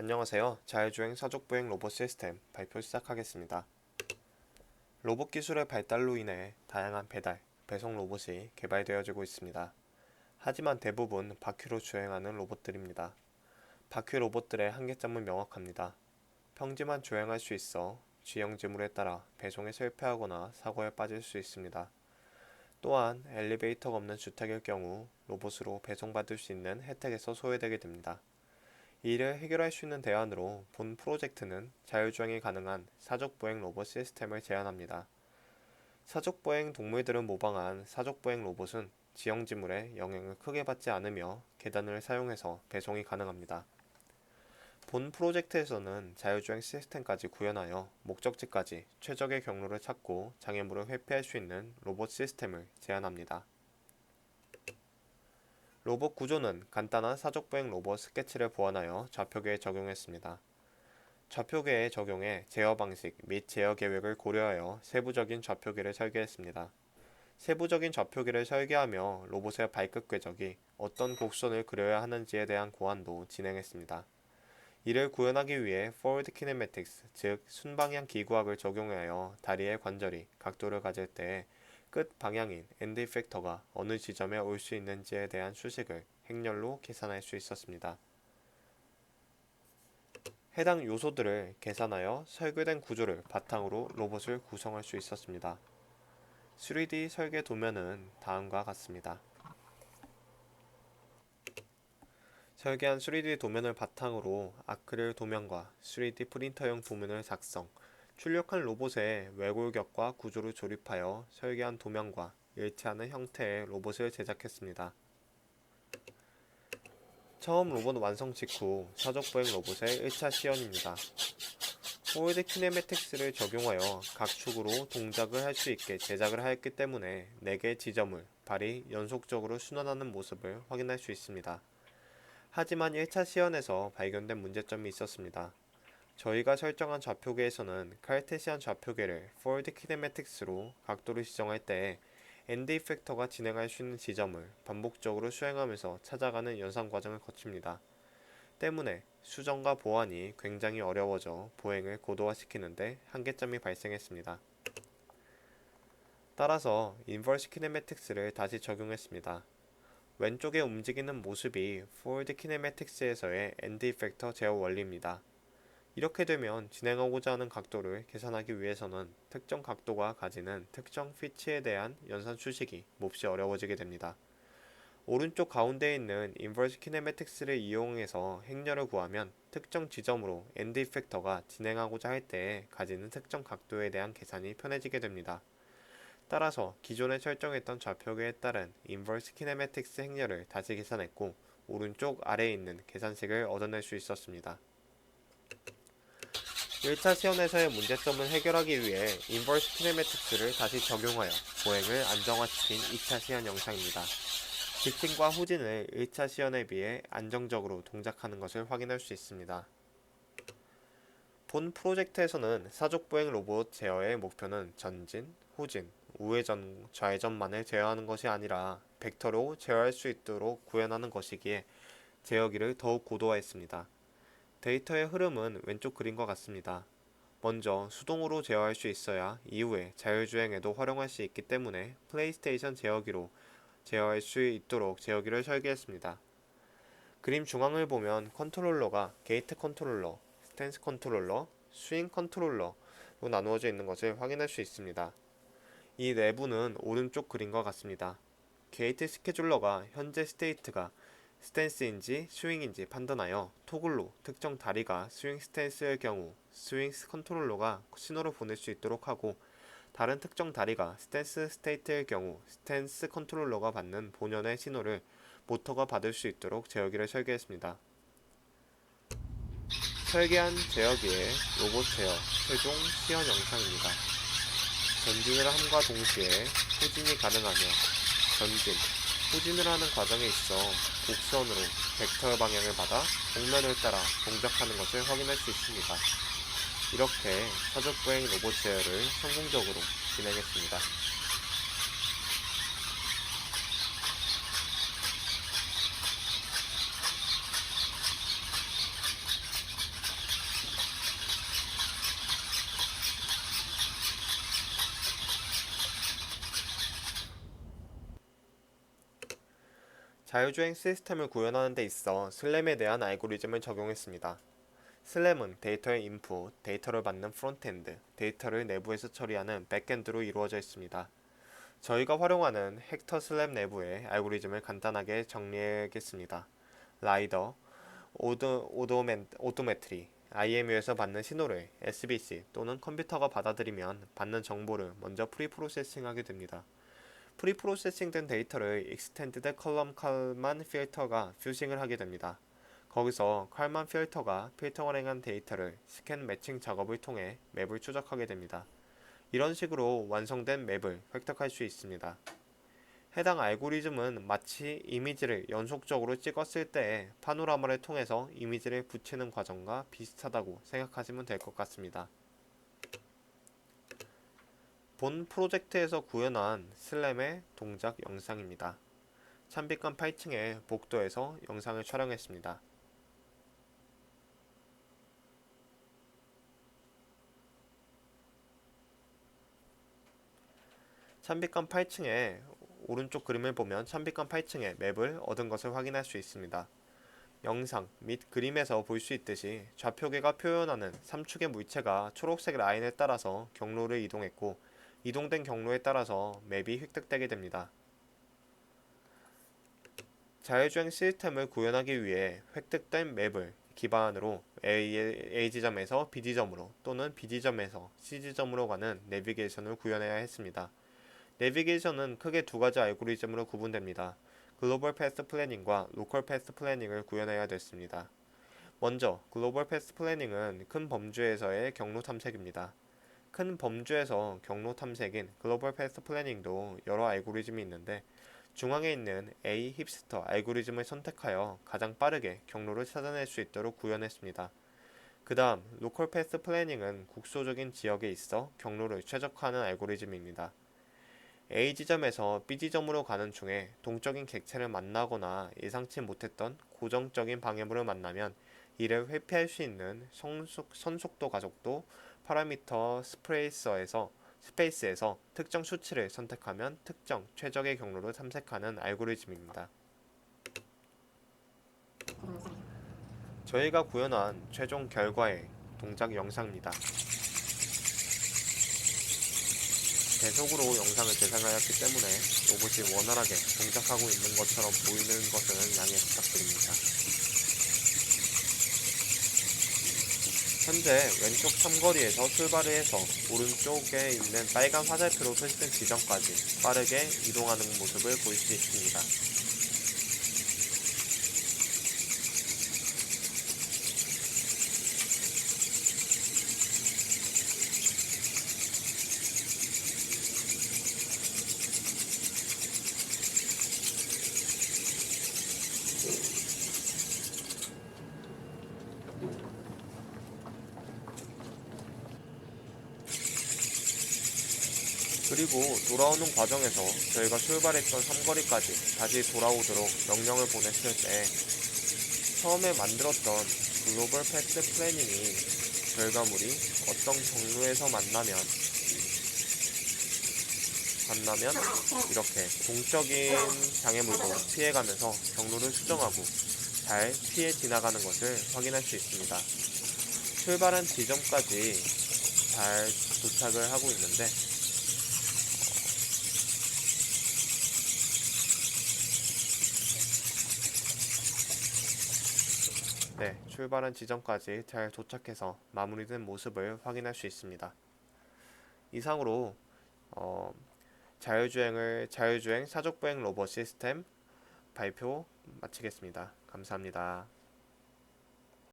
안녕하세요. 자율주행 사족보행 로봇 시스템 발표 시작하겠습니다. 로봇 기술의 발달로 인해 다양한 배달, 배송 로봇이 개발되어지고 있습니다. 하지만 대부분 바퀴로 주행하는 로봇들입니다. 바퀴 로봇들의 한계점은 명확합니다. 평지만 주행할 수 있어 주행 지물에 따라 배송에 실패하거나 사고에 빠질 수 있습니다. 또한 엘리베이터가 없는 주택일 경우 로봇으로 배송받을 수 있는 혜택에서 소외되게 됩니다. 이를 해결할 수 있는 대안으로 본 프로젝트는 자율주행이 가능한 사족보행 로봇 시스템을 제안합니다. 사족보행 동물들을 모방한 사족보행 로봇은 지형 지물에 영향을 크게 받지 않으며 계단을 사용해서 배송이 가능합니다. 본 프로젝트에서는 자율주행 시스템까지 구현하여 목적지까지 최적의 경로를 찾고 장애물을 회피할 수 있는 로봇 시스템을 제안합니다. 로봇 구조는 간단한 사족보행 로봇 스케치를 보완하여 좌표계에 적용했습니다. 좌표계에 적용해 제어 방식 및 제어 계획을 고려하여 세부적인 좌표계를 설계했습니다. 세부적인 좌표계를 설계하며 로봇의 발끝 궤적이 어떤 곡선을 그려야 하는지에 대한 고안도 진행했습니다. 이를 구현하기 위해 Forward Kinematics, 즉 순방향 기구학을 적용하여 다리의 관절이 각도를 가질 때 끝 방향인 엔드 이펙터가 어느 지점에 올 수 있는지에 대한 수식을 행렬로 계산할 수 있었습니다. 해당 요소들을 계산하여 설계된 구조를 바탕으로 로봇을 구성할 수 있었습니다. 3D 설계 도면은 다음과 같습니다. 설계한 3D 도면을 바탕으로 아크릴 도면과 3D 프린터용 도면을 작성, 출력한 로봇의 외골격과 구조를 조립하여 설계한 도면과 일치하는 형태의 로봇을 제작했습니다. 처음 로봇 완성 직후 사족보행 로봇의 1차 시연입니다. 포워드 키네매틱스를 적용하여 각 축으로 동작을 할 수 있게 제작을 하였기 때문에 4개의 지점을 발이 연속적으로 순환하는 모습을 확인할 수 있습니다. 하지만 1차 시연에서 발견된 문제점이 있었습니다. 저희가 설정한 좌표계에서는 카르테시안 좌표계를 포워드 키네매틱스로 각도를 지정할 때 엔드 이펙터가 진행할 수 있는 지점을 반복적으로 수행하면서 찾아가는 연산 과정을 거칩니다. 때문에 수정과 보완이 굉장히 어려워져 보행을 고도화시키는데 한계점이 발생했습니다. 따라서 인버스 키네매틱스를 다시 적용했습니다. 왼쪽에 움직이는 모습이 포워드 키네매틱스에서의 엔드 이펙터 제어 원리입니다. 이렇게 되면 진행하고자 하는 각도를 계산하기 위해서는 특정 각도가 가지는 특정 피치에 대한 연산 수식이 몹시 어려워지게 됩니다. 오른쪽 가운데에 있는 인버스 키네매틱스를 이용해서 행렬을 구하면 특정 지점으로 엔드 이펙터가 진행하고자 할 때에 가지는 특정 각도에 대한 계산이 편해지게 됩니다. 따라서 기존에 설정했던 좌표계에 따른 인버스 키네매틱스 행렬을 다시 계산했고 오른쪽 아래에 있는 계산식을 얻어낼 수 있었습니다. 1차 시연에서의 문제점을 해결하기 위해 인버스 키네매틱스를 다시 적용하여 보행을 안정화시킨 2차 시연 영상입니다. 직진과 후진을 1차 시연에 비해 안정적으로 동작하는 것을 확인할 수 있습니다. 본 프로젝트에서는 사족보행 로봇 제어의 목표는 전진, 후진, 우회전, 좌회전만을 제어하는 것이 아니라 벡터로 제어할 수 있도록 구현하는 것이기에 제어기를 더욱 고도화했습니다. 데이터의 흐름은 왼쪽 그림과 같습니다. 먼저 수동으로 제어할 수 있어야 이후에 자율주행에도 활용할 수 있기 때문에 플레이스테이션 제어기로 제어할 수 있도록 제어기를 설계했습니다. 그림 중앙을 보면 컨트롤러가 게이트 컨트롤러, 스탠스 컨트롤러, 스윙 컨트롤러로 나누어져 있는 것을 확인할 수 있습니다. 이 내부는 오른쪽 그림과 같습니다. 게이트 스케줄러가 현재 스테이트가 스탠스인지 스윙인지 판단하여 토글로 특정 다리가 스윙 스탠스일 경우 스윙 컨트롤러가 신호를 보낼 수 있도록 하고 다른 특정 다리가 스탠스 스테이트일 경우 스탠스 컨트롤러가 받는 본연의 신호를 모터가 받을 수 있도록 제어기를 설계했습니다. 설계한 제어기의 로봇 제어 최종 시연 영상입니다. 전진을 함과 동시에 후진이 가능하며 전진, 후진을 하는 과정에 있어 곡선으로 벡터 방향을 받아 곡면을 따라 동작하는 것을 확인할 수 있습니다. 이렇게 사족보행 로봇 제어를 성공적으로 진행했습니다. 자율주행 시스템을 구현하는 데 있어 슬램에 대한 알고리즘을 적용했습니다. 슬램은 데이터의 인풋, 데이터를 받는 프론트엔드, 데이터를 내부에서 처리하는 백엔드로 이루어져 있습니다. 저희가 활용하는 헥터 슬램 내부의 알고리즘을 간단하게 정리하겠습니다. 라이더, 오도, 오도멘, 오토메트리, IMU에서 받는 신호를 SBC 또는 컴퓨터가 받아들이면 받는 정보를 먼저 프리프로세싱하게 됩니다. 프리프로세싱된 데이터를 익스텐디드 컬럼 칼만 필터가 퓨싱을 하게 됩니다. 거기서 칼만 필터가 필터링한 데이터를 스캔 매칭 작업을 통해 맵을 추적하게 됩니다. 이런 식으로 완성된 맵을 획득할 수 있습니다. 해당 알고리즘은 마치 이미지를 연속적으로 찍었을 때 파노라마를 통해서 이미지를 붙이는 과정과 비슷하다고 생각하시면 될 것 같습니다. 본 프로젝트에서 구현한 슬램의 동작 영상입니다. 찬빛감 8층의 복도에서 영상을 촬영했습니다. 찬빛감 8층의 오른쪽 그림을 보면 찬빛감 8층의 맵을 얻은 것을 확인할 수 있습니다. 영상 및 그림에서 볼 수 있듯이 좌표계가 표현하는 3축의 물체가 초록색 라인에 따라서 경로를 이동했고 이동된 경로에 따라서 맵이 획득되게 됩니다. 자율주행 시스템을 구현하기 위해 획득된 맵을 기반으로 A, 지점에서 B 지점으로 또는 B 지점에서 C 지점으로 가는 내비게이션을 구현해야 했습니다. 내비게이션은 크게 두 가지 알고리즘으로 구분됩니다. 글로벌 패스트 플래닝과 로컬 패스트 플래닝을 구현해야 됐습니다. 먼저 글로벌 패스트 플래닝은 큰 범주에서의 경로 탐색입니다. 큰 범주에서 경로 탐색인 글로벌 패스트 플래닝도 여러 알고리즘이 있는데 중앙에 있는 A 힙스터 알고리즘을 선택하여 가장 빠르게 경로를 찾아낼 수 있도록 구현했습니다. 그 다음 로컬 패스트 플래닝은 국소적인 지역에 있어 경로를 최적화하는 알고리즘입니다. A 지점에서 B 지점으로 가는 중에 동적인 객체를 만나거나 예상치 못했던 고정적인 방해물을 만나면 이를 회피할 수 있는 성속, 선속도 가속도 파라미터 스페이서에서 스페이스에서 특정 수치를 선택하면 특정 최적의 경로를 탐색하는 알고리즘입니다. 저희가 구현한 최종 결과의 동작 영상입니다. 계속으로 영상을 재생하였기 때문에 로봇이 원활하게 동작하고 있는 것처럼 보이는 것은 양해 부탁드립니다. 현재 왼쪽 삼거리에서 출발을 해서 오른쪽에 있는 빨간 화살표로 표시된 지점까지 빠르게 이동하는 모습을 볼 수 있습니다. 그리고 돌아오는 과정에서 저희가 출발했던 삼거리까지 다시 돌아오도록 명령을 보냈을 때 처음에 만들었던 글로벌 패스 플래닝이 결과물이 어떤 경로에서 만나면 만나면 이렇게 동적인 장애물도 피해가면서 경로를 수정하고 잘 피해 지나가는 것을 확인할 수 있습니다. 출발한 지점까지 잘 도착을 하고 있는데 네, 출발한 지점까지 잘 도착해서 마무리된 모습을 확인할 수 있습니다. 이상으로 어, 자율주행을 자율주행 사족보행 로봇 시스템 발표 마치겠습니다. 감사합니다.